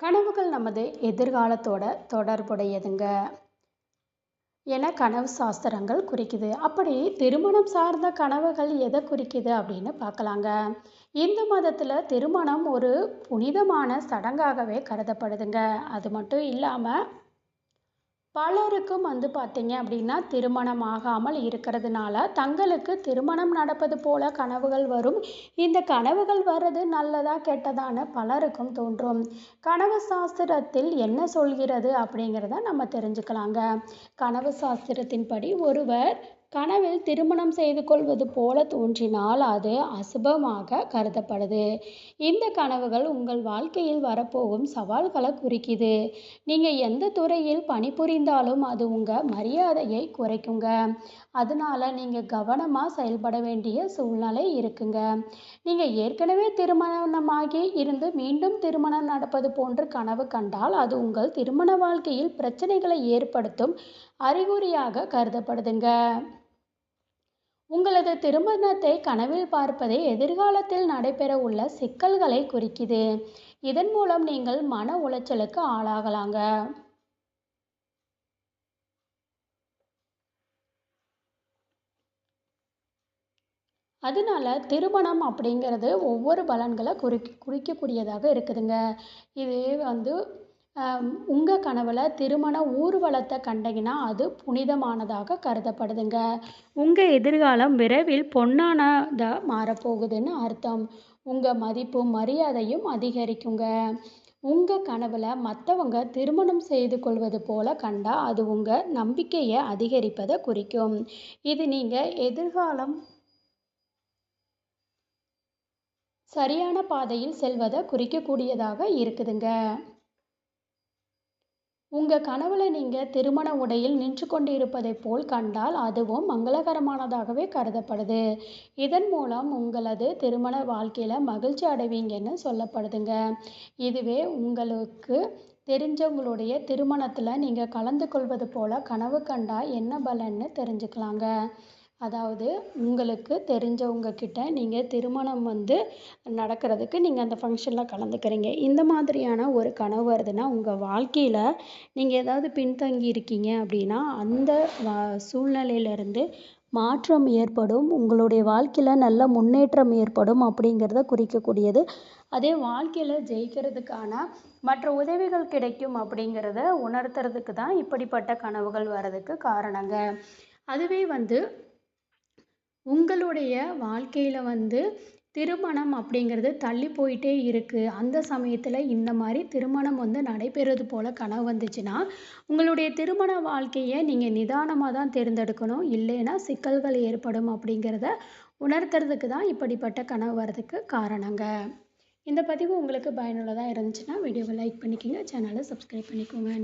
கனவுகள் நமது எதிர்காலத்தோட தொடர்புடையதுங்க. என கனவு சாஸ்திரங்கள் குறிக்குது. அப்படி திருமணம் சார்ந்த கனவுகள் எதை குறிக்குது அப்படின்னு பார்க்கலாங்க. இந்து மதத்தில் திருமணம் ஒரு புனிதமான சடங்காகவே கருதப்படுதுங்க. அது மட்டும் இல்லாமல் பலருக்கும் வந்து பார்த்தீங்க அப்படின்னா திருமணம் ஆகாமல் இருக்கிறதுனால தங்களுக்கு திருமணம் நடப்பது போல கனவுகள் வரும். இந்த கனவுகள் வர்றது நல்லதா கெட்டதான்னு பலருக்கும் தோன்றும். கனவு சாஸ்திரத்தில் என்ன சொல்கிறது அப்படிங்கிறத நம்ம தெரிஞ்சுக்கலாங்க. கனவு சாஸ்திரத்தின்படி ஒருவர் கனவில் திருமணம் செய்து கொள்வது போல தோன்றினால் அது அசுபமாக கருதப்படுது. இந்த கனவுகள் உங்கள் வாழ்க்கையில் வரப்போகும் சவால்களை குறிக்குது. நீங்கள் எந்த துறையில் பணிபுரிந்தாலும் அது உங்கள் மரியாதையை குறைக்குங்க. அதனால நீங்கள் கவனமாக செயல்பட வேண்டிய சூழ்நிலை இருக்குங்க. நீங்கள் ஏற்கனவே திருமணமாகி இருந்து மீண்டும் திருமணம் நடப்பது போன்று கனவு கண்டால் அது உங்கள் திருமண வாழ்க்கையில் பிரச்சனைகளை ஏற்படுத்தும் அறிகுறியாக கருதப்படுதுங்க. உங்களது திருமணத்தை கனவில் பார்ப்பதே எதிர்காலத்தில் நடைபெற உள்ள சிக்கல்களை குறிக்குது. இதன் மூலம் நீங்கள் மன உளைச்சலுக்கு ஆளாகலாங்க. அதனால திருமணம் அப்படிங்கிறது ஒவ்வொரு பலன்களை குறி குறிக்கக்கூடியதாக இருக்குதுங்க. இது வந்து உங்கள் கனவில் திருமண ஊர்வலத்தை கண்டீங்கன்னா அது புனிதமானதாக கருதப்படுதுங்க. உங்கள் எதிர்காலம் விரைவில் பொன்னானதாக மாறப்போகுதுன்னு அர்த்தம். உங்கள் மதிப்பும் மரியாதையும் அதிகரிக்குங்க. உங்கள் கனவில் மற்றவங்க திருமணம் செய்து கொள்வது போல கண்டால் அது உங்கள் நம்பிக்கையை அதிகரிப்பதை குறிக்கும். இது நீங்கள் எதிர்காலம் சரியான பாதையில் செல்வதை குறிக்கக்கூடியதாக இருக்குதுங்க. உங்கள் கனவில் நீங்கள் திருமண உடையில் நின்று கொண்டிருப்பதைப் போல் கண்டால் அதுவும் மங்களகரமானதாகவே கருதப்படுது. இதன் மூலம் உங்களது திருமண வாழ்க்கையில் மகிழ்ச்சி அடைவீங்கன்னு சொல்லப்படுதுங்க. இதுவே உங்களுக்கு தெரிஞ்சவங்களுடைய திருமணத்தில் நீங்கள் கலந்து கொள்வது போல் கனவு கண்டா என்ன பலன்னு தெரிஞ்சுக்கலாங்க. அதாவது உங்களுக்கு தெரிஞ்சவங்க கிட்ட நீங்கள் திருமணம் வந்து நடக்கிறதுக்கு நீங்கள் அந்த ஃபங்க்ஷனில் கலந்துக்கிறீங்க. இந்த மாதிரியான ஒரு கனவு வருதுன்னா உங்கள் வாழ்க்கையில் நீங்கள் ஏதாவது பின்தங்கி இருக்கீங்க அப்படின்னா அந்த சூழ்நிலையிலேருந்து மாற்றம் ஏற்படும். உங்களுடைய வாழ்க்கையில் நல்ல முன்னேற்றம் ஏற்படும் அப்படிங்கிறத குறிக்கக்கூடியது. அதே வாழ்க்கையில் ஜெயிக்கிறதுக்கான மற்ற உதவிகள் கிடைக்கும் அப்படிங்கிறத உணர்த்துறதுக்கு தான் இப்படிப்பட்ட கனவுகள் வர்றதுக்கு காரணங்க. அதுவே வந்து உங்களுடைய வாழ்க்கையில் வந்து திருமணம் அப்படிங்கிறது தள்ளி போயிட்டே இருக்குது அந்த சமயத்தில் இந்த மாதிரி திருமணம் வந்து நடைபெறுவது போல் கனவு வந்துச்சுன்னா உங்களுடைய திருமண வாழ்க்கையை நீங்கள் நிதானமாக தான் தேர்ந்தெடுக்கணும். இல்லைன்னா சிக்கல்கள் ஏற்படும் அப்படிங்கிறத உணர்த்துறதுக்கு தான் இப்படிப்பட்ட கனவு வர்றதுக்கு காரணங்க. இந்த பதிவு உங்களுக்கு பயனுள்ளதாக இருந்துச்சுன்னா வீடியோவை லைக் பண்ணிக்கோங்க. சேனலை சப்ஸ்கிரைப் பண்ணிக்கோங்க.